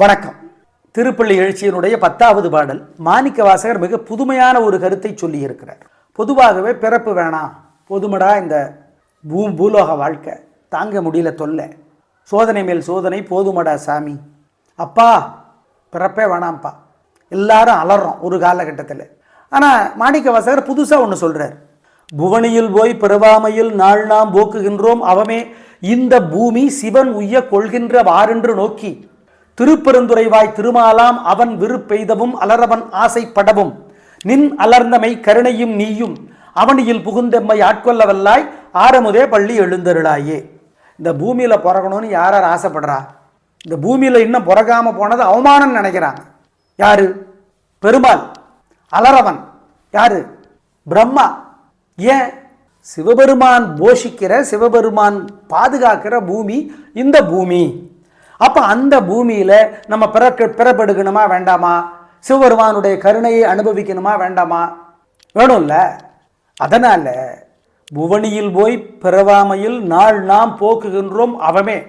வணக்கம். திருப்பள்ளி எழுச்சியினுடைய பத்தாவது பாடல் மாணிக்க வாசகர் மிக புதுமையான ஒரு கருத்தை சொல்லியிருக்கிறார். பொதுவாகவே பிறப்பு வேணாம் பொதுமடா இந்த பூ பூலோக வாழ்க்கை தாங்க முடியல தொல்லை. சோதனை மேல் சோதனை போதுமடா சாமி. அப்பா பிறப்பே வேணாம்ப்பா. எல்லாரும் அலறோம் ஒரு காலகட்டத்தில். ஆனால் மாணிக்க வாசகர் புதுசாக ஒன்று சொல்கிறார் புவனியில் போய் பிறவாமையில் நாள் நாம் போக்குகின்றோம் அவமே இந்த பூமி சிவன் உய்ய கொள்கின்ற வாரென்று நோக்கி. திருப்பெருந்துறைவாய் திருமாலாம் அவன் விருப்பெய்தவும் அலரவன் ஆசைப்படவும். நின் அலர்ந்தமை கருணையும் நீயும். அவனியில் புகுந்தெம்மை ஆட்கொள்ளவல்லாய் ஆரமுதே பள்ளி எழுந்தருளாயே. இந்த பூமியில் பிறகணும்னு யார் யார் ஆசைப்படுறா? இந்த பூமியில் இன்னும் பிறகாமல் போனது அவமானம் நினைக்கிறாங்க. யாரு? பெருமாள். அலரவன் யாரு? பிரம்மா. ஏன்? சிவபெருமான் போஷிக்கிற சிவபெருமான் பாதுகாக்கிற பூமி இந்த பூமி. அப்போ அந்த பூமியில் நம்ம பிறக்க பிறப்பெடுக்கணுமா வேண்டாமா? சிவபெருமானுடைய கருணையை அனுபவிக்கணுமா வேண்டாமா? வேணும்ல. அதனால் புவனியில் போய் பிறவாமையில் நாள் நாம் போக்குகின்றோம் அவமே.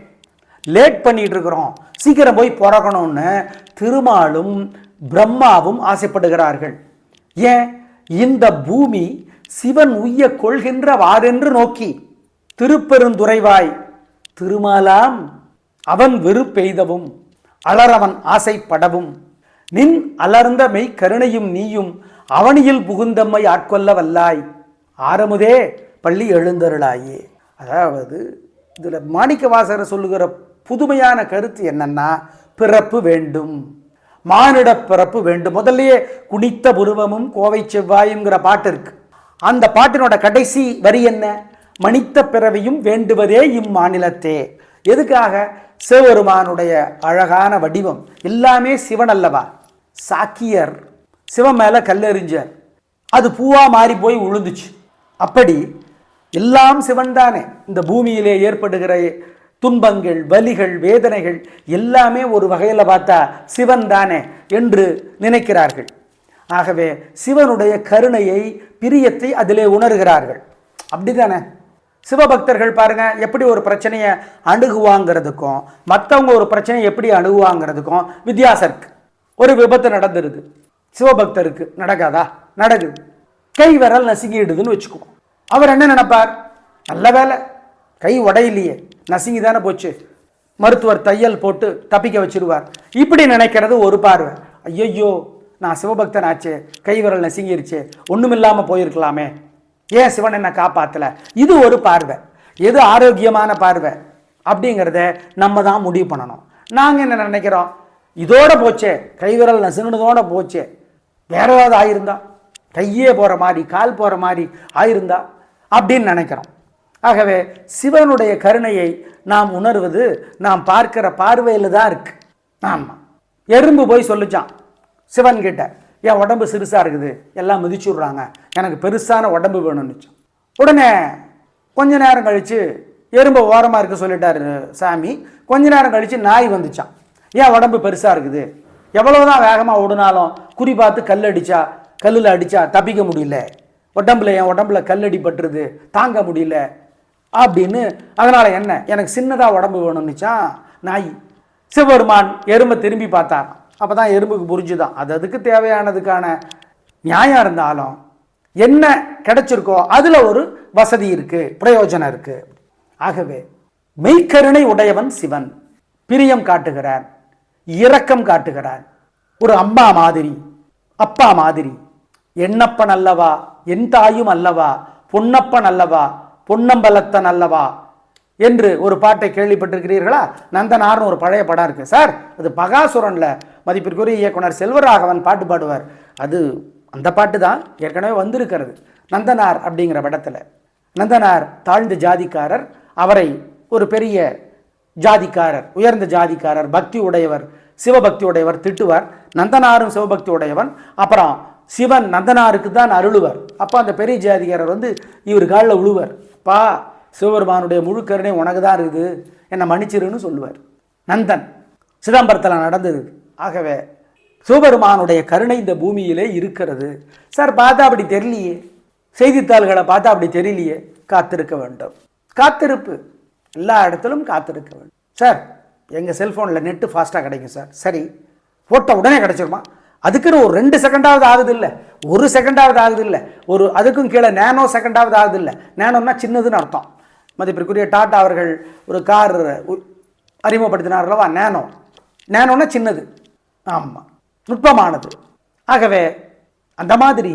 லேட் பண்ணிட்டு இருக்கிறோம். சீக்கிரம் போய் பிறக்கணும்னு திருமாலும் பிரம்மாவும் ஆசைப்படுகிறார்கள். ஏன்? இந்த பூமி சிவன் உய்ய கொள்கின்ற வாரென்று நோக்கி. திருப்பெருந்துறைவாய். திருமாலாம் அவன் வெறுப்பெய்தவும் அலரவன் ஆசைப்படவும். நின் அலர்ந்த மெய் கருணையும் நீயும் அவனியில் புகுந்தம்மை ஆட்கொள்ள வல்லாய் ஆரமுதே பள்ளி எழுந்தருளாயே. அதாவது இதில் மாணிக்க வாசகர் சொல்லுகிற புதுமையான கருத்து என்னன்னா பிறப்பு வேண்டும். மானிட பிறப்பு வேண்டும். முதல்லயே குனித்த புருவமும் கோவை செவ்வாயுங்கிற பாட்டு இருக்கு. அந்த பாட்டினோட கடைசி வரி என்ன? மணித்த பிறவியும் வேண்டுவதே இம்மாநிலத்தே. எதுக்காக? சிவபெருமானுடைய அழகான வடிவம். எல்லாமே சிவன் அல்லவா? சாக்கியர். சிவன் மேலே கல்லெறிஞ்சார். அது பூவாக மாறி போய் உழுந்துச்சு அப்படி எல்லாம் சிவன் தானே. இந்த பூமியிலே ஏற்படுகிற துன்பங்கள் வலிகள் வேதனைகள் எல்லாமே ஒரு வகையில் பார்த்தா சிவன் தானே என்று நினைக்கிறார்கள். ஆகவே சிவனுடைய கருணையை பிரியத்தை அதிலே உணர்கிறார்கள். அப்படிதானே சிவபக்தர்கள் பாருங்கள் எப்படி ஒரு பிரச்சனையை அணுகுவாங்கிறதுக்கும் மற்றவங்க ஒரு பிரச்சனையை எப்படி அணுகுவாங்கிறதுக்கும் வித்தியாசம் இருக்குது ஒரு விபத்து நடந்துருது சிவபக்தருக்கு நடக்காதா? நடக்குது. கை விரல் நசுங்கிடுதுன்னு வச்சுக்குவோம். அவர் என்ன நினைப்பார்? நல்ல வேலை. கை உடையிலையே. நசுங்கி தானே போச்சு. மருத்துவர் தையல் போட்டு தப்பிக்க வச்சிருவார். இப்படி நினைக்கிறது ஒரு பார்வை. ஐயையோ நான் சிவபக்தன் ஆச்சே கை விரல் நசுங்கிருச்சே. ஒன்றுமில்லாமல் போயிருக்கலாமே. ஏன் சிவன் என்னை காப்பாற்றலை இது ஒரு பார்வை. எது ஆரோக்கியமான பார்வை? அப்படிங்கிறத நம்ம தான் முடிவு பண்ணணும். நாங்கள் என்ன நினைக்கிறோம்? இதோட போச்சே. கைவிரல் நசுங்கினதோட போச்சே. வேற ஏதாவது ஆயிருந்தா? கையே போகிற மாதிரி கால் போகிற மாதிரி ஆயிருந்தா? அப்படின்னு நினைக்கிறோம். ஆகவே சிவனுடைய கருணையை நாம் உணர்வது நாம் பார்க்கிற பார்வையில் தான் இருக்கு. ஆமாம் எறும்பு போய் சொல்லிச்சான் சிவன்கிட்ட. என் உடம்பு சிறுசாக இருக்குது. எல்லாம் மிதிச்சுடுறாங்க எனக்கு பெருசான உடம்பு வேணும்னுச்சான் உடனே கொஞ்ச நேரம் கழித்து எறும்பை ஓரமாக இருக்க சொல்லிட்டார் சாமி. கொஞ்ச நேரம் கழித்து நாய் வந்துச்சான் ஏன் உடம்பு பெருசாக இருக்குது. எவ்வளோ தான் வேகமாக ஓடினாலும் குறி பார்த்து கல் அடித்தா கல்லில் அடித்தா தப்பிக்க முடியல. உடம்புல என் உடம்புல கல்லடி பட்டுருது தாங்க முடியல. அப்படின்னு அதனால் என்ன? எனக்கு சின்னதாக உடம்பு வேணும்னுச்சான் நாய். சிவபெருமான் எறும்பை திரும்பி பார்த்தாராம். அப்போ தான் எறும்புக்கு புரிஞ்சுதான். அது அதுக்கு தேவையானதுக்கான நியாயம் இருந்தாலும் என்ன கிடைச்சிருக்கோ அதில் ஒரு வசதி இருக்கு பிரயோஜனம் இருக்கு. ஆகவே மெய்க்கருணை உடையவன் சிவன். பிரியம் காட்டுகிறான் இரக்கம் காட்டுகிறான் ஒரு அம்மா மாதிரி அப்பா மாதிரி. என்னப்பன் அல்லவா என் தாயும் அல்லவா பொன்னப்பன் அல்லவா பொன்னம்பலத்தன் அல்லவா என்று ஒரு பாட்டை கேள்விப்பட்டிருக்கிறீர்களா? நந்தனார்னு ஒரு பழைய படம் இருக்கு. சார் அது பகாசுரன்ல மதிப்பிற்குரிய இயக்குனர் செல்வராகவன் பாட்டு பாடுவார். அது அந்த பாட்டு தான் ஏற்கனவே வந்திருக்கிறது. நந்தனார் அப்படிங்கிற படத்தில். நந்தனார் தாழ்ந்த ஜாதிக்காரர் அவரை ஒரு பெரிய ஜாதிக்காரர் உயர்ந்த ஜாதிக்காரர் பக்தி உடையவர் சிவபக்தி உடையவர் திட்டுவார். நந்தனாரும் சிவபக்தி உடையவன். அப்புறம் சிவன் நந்தனாருக்கு தான் அருளுவர். அப்போ அந்த பெரிய ஜாதிகாரர் வந்து இவர் காலில் உழுவர். பா சிவபெருமானுடைய முழு கருணை உனக்கு தான் இருக்குது. என்னை மன்னிச்சிருன்னு சொல்லுவார். நந்தன். சிதம்பரத்தில் நடந்தது. ஆகவே சிவபெருமானுடைய கருணை இந்த பூமியிலே இருக்கிறது. சார் பார்த்தா அப்படி தெரியலையே. செய்தித்தாள்களை பார்த்தா அப்படி தெரியலையே. காத்திருக்க வேண்டும். காத்திருப்பு. எல்லா இடத்திலும் காத்திருக்க வேண்டும். சார் எங்கள் செல்ஃபோனில் நெட்டு ஃபாஸ்ட்டாக கிடைக்கும் சார். சரி போட்ட உடனே கிடச்சிருமா? அதுக்குன்னு ஒரு ரெண்டு செகண்டாவது ஆகுது இல்லை ஒரு செகண்டாவது ஆகுது இல்லை ஒரு அதுக்கும் கீழே நேனோ செகண்டாவது ஆகுது இல்லை நேனோன்னா சின்னதுன்னு அர்த்தம். மதிப்பிற்குரிய டாட்டா அவர்கள் ஒரு கார் அறிமுகப்படுத்தினார் அல்லவா? நேனோ நேனோன்னா சின்னது. ஆமாம் நுட்பமானது. ஆகவே அந்த மாதிரி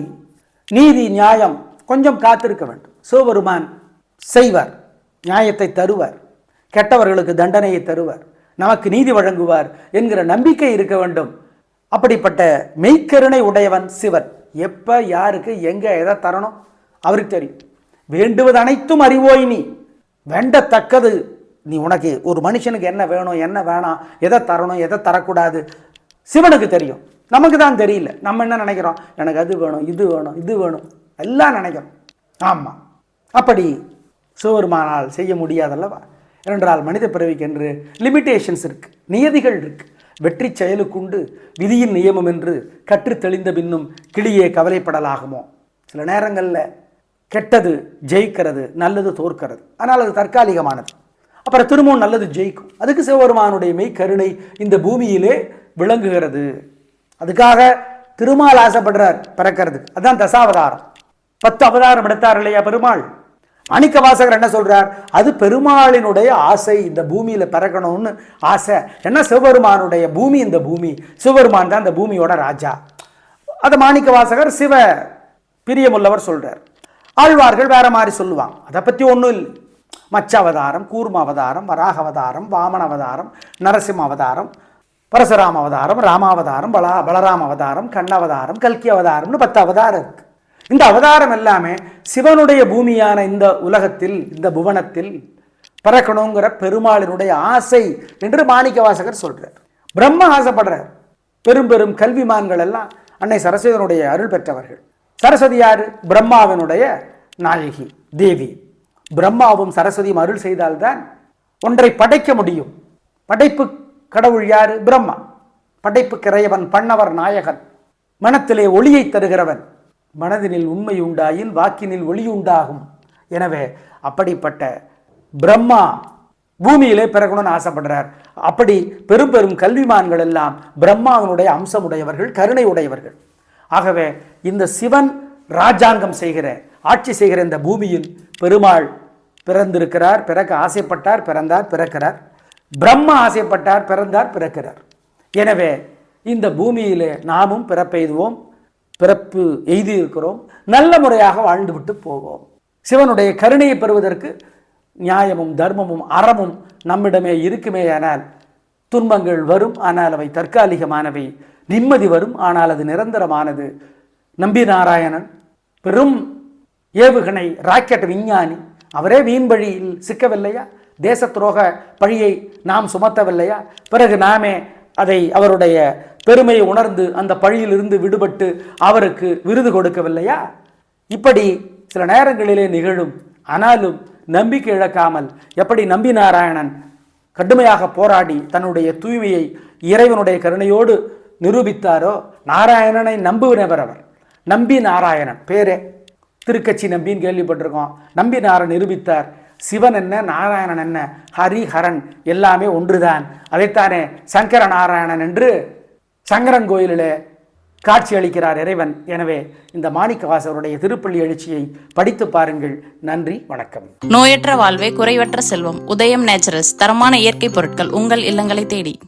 நீதி நியாயம் கொஞ்சம் காத்திருக்க வேண்டும். சிவபெருமான் செய்வார் நியாயத்தை தருவார் கெட்டவர்களுக்கு தண்டனையை தருவார் நமக்கு நீதி வழங்குவார் என்கிற நம்பிக்கை இருக்க வேண்டும். அப்படிப்பட்ட மெய்க்கருணை உடையவன் சிவன். எப்போ யாருக்கு எங்கே எதை தரணும்? அவருக்கு தெரியும். வேண்டுவது அனைத்தும் அறிவோய் நீ. வேண்டத்தக்கது நீ உனக்கு ஒரு மனுஷனுக்கு என்ன வேணும் என்ன வேணாம் எதை தரணும் எதை தரக்கூடாது சிவனுக்கு தெரியும். நமக்கு தான் தெரியல. நம்ம என்ன நினைக்கிறோம்? எனக்கு அது வேணும் இது வேணும் இது வேணும். எல்லாம் நினைக்கிறோம். ஆமாம் அப்படி சிவபெருமானால் செய்ய முடியாதல்லவா? இரண்டால் மனித பிறவிக்கு என்று லிமிட்டேஷன்ஸ் இருக்குது நியதிகள் இருக்குது வெற்றி செயலுக்குண்டு விதியின் நியமம் என்று கற்று தெளிந்த பின்னும் கிளியே கவலைப்படலாகுமோ? சில நேரங்களில் கெட்டது ஜெயிக்கிறது நல்லது தோற்கிறது. ஆனால் அது தற்காலிகமானது. அப்புறம் திரும்பவும் நல்லது ஜெயிக்கும். அதுக்கு சிவபெருமானுடைய மெய் கருணை இந்த பூமியிலே விளங்குகிறது. அதுக்காக திருமால் ஆசைப்படுறார் பிறக்கிறதுக்கு. அதுதான் தசாவதாரம். பத்து அவதாரம் எடுத்தார் இல்லையா பெருமாள்? மாணிக்க வாசகர் என்ன சொல்றார்? அது பெருமாளினுடைய ஆசை இந்த பூமியில பிறக்கணும்னு ஆசை. என்ன சிவபெருமானுடைய பூமி? இந்த பூமி. சிவபெருமான் தான் இந்த பூமியோட ராஜா. அதை மாணிக்க வாசகர் சிவ பிரியமுள்ளவர் சொல்றார். ஆழ்வார்கள் வேற மாதிரி சொல்லுவாங்க. அதை பத்தி ஒன்றும் இல்லை. மச்ச அவதாரம் கூர்ம அவதாரம் வராக அவதாரம் வாமன அவதாரம் நரசிம்ம அவதாரம் பரசுராம அவதாரம் ராமாவதாரம் பலா பலராம அவதாரம் கண்ண கல்கி அவதாரம்னு பத்து அவதாரம் இருக்கு. இந்த அவதாரம் எல்லாமே சிவனுடைய பூமியான இந்த உலகத்தில் இந்த புவனத்தில் பறக்கணுங்கிற பெருமாளினுடைய ஆசை என்று மாணிக்க வாசகர் சொல்றார். பிரம்ம ஆசைப்படுறார். பெரும் பெரும் கல்விமான்கள் எல்லாம் அன்னை சரஸ்வதியினுடைய அருள் பெற்றவர்கள். சரஸ்வதி யார்? பிரம்மாவினுடைய நாயகி தேவி. பிரம்மாவும் சரஸ்வதியும் அருள் செய்தால்தான் ஒன்றை படைக்க முடியும். படைப்பு கடவுள் யாரு? பிரம்மா. படைப்பு கிரையவன் பண்ணவர் நாயகன். மனத்திலே ஒளியை தருகிறவன். மனதினில் உண்மை உண்டாயின் வாக்கினில் ஒளி உண்டாகும். எனவே அப்படிப்பட்ட பிரம்மா பூமியிலே பிறகணும்னு ஆசைப்படுறார். அப்படி பெரும் பெரும் கல்விமான்கள் எல்லாம் பிரம்மாவினுடைய அம்சமுடையவர்கள் கருணை உடையவர்கள் ஆகவே இந்த சிவன் ராஜாங்கம் செய்கிற ஆட்சி செய்கிற இந்த பூமியில் பெருமாள் பிறந்திருக்கிறார் பிறக்க ஆசைப்பட்டார் பிறந்தார் பிறக்கிறார். பிரம்மா ஆசைப்பட்டார் பிறந்தார் பிறக்கிறார். எனவே இந்த பூமியிலே நாமும் பிறப்பெய்துவோம் பிறப்பு எய்தியிருக்கிறோம் நல்ல முறையாக வாழ்ந்துவிட்டு போவோம். சிவனுடைய கருணையை பெறுவதற்கு நியாயமும் தர்மமும் அறமும் நம்மிடமே இருக்குமே ஆனால் துன்பங்கள் வரும் ஆனால் அவை தற்காலிகமானவை. நிம்மதி வரும் ஆனால் அது நிரந்தரமானது. நம்பி நாராயணன் பெரும் ஏவுகணை ராக்கெட் விஞ்ஞானி அவரே வீண் வழியில் சிக்கவில்லையா? தேச துரோக பழியை நாம் சுமத்தவில்லையா? பிறகு நாமே அதை அவருடைய பெருமையை உணர்ந்து அந்த பழியிலிருந்து விடுபட்டு அவருக்கு விருது கொடுக்கவில்லையா? இப்படி சில நேரங்களிலே நிகழும் ஆனாலும் நம்பிக்கை இழக்காமல் எப்படி நம்பி நாராயணன் கடுமையாக போராடி தன்னுடைய தூய்மையை இறைவனுடைய கருணையோடு நிரூபித்தாரோ? நாராயணனை நம்புவினவர் அவர். நம்பி நாராயணன். பேரே. திருக்கட்சி நம்பின்னு கேள்விப்பட்டிருக்கோம். நம்பி நாராயணன் நிரூபித்தார். சிவன் என்ன நாராயணன் என்ன ஹரி ஹரன் எல்லாமே ஒன்றுதான். அதைத்தானே சங்கர நாராயணன் என்று சங்கரன் கோயிலில் காட்சி அளிக்கிறார் இறைவன். எனவே இந்த மாணிக்கவாசகருடைய திருப்பள்ளி எழுச்சியை படித்து பாருங்கள். நன்றி வணக்கம். நோயற்ற வாழ்வே குறைவற்ற செல்வம். உதயம் நேச்சுரல்ஸ் தரமான இயற்கை பொருட்கள் உங்கள் இல்லங்களை தேடி.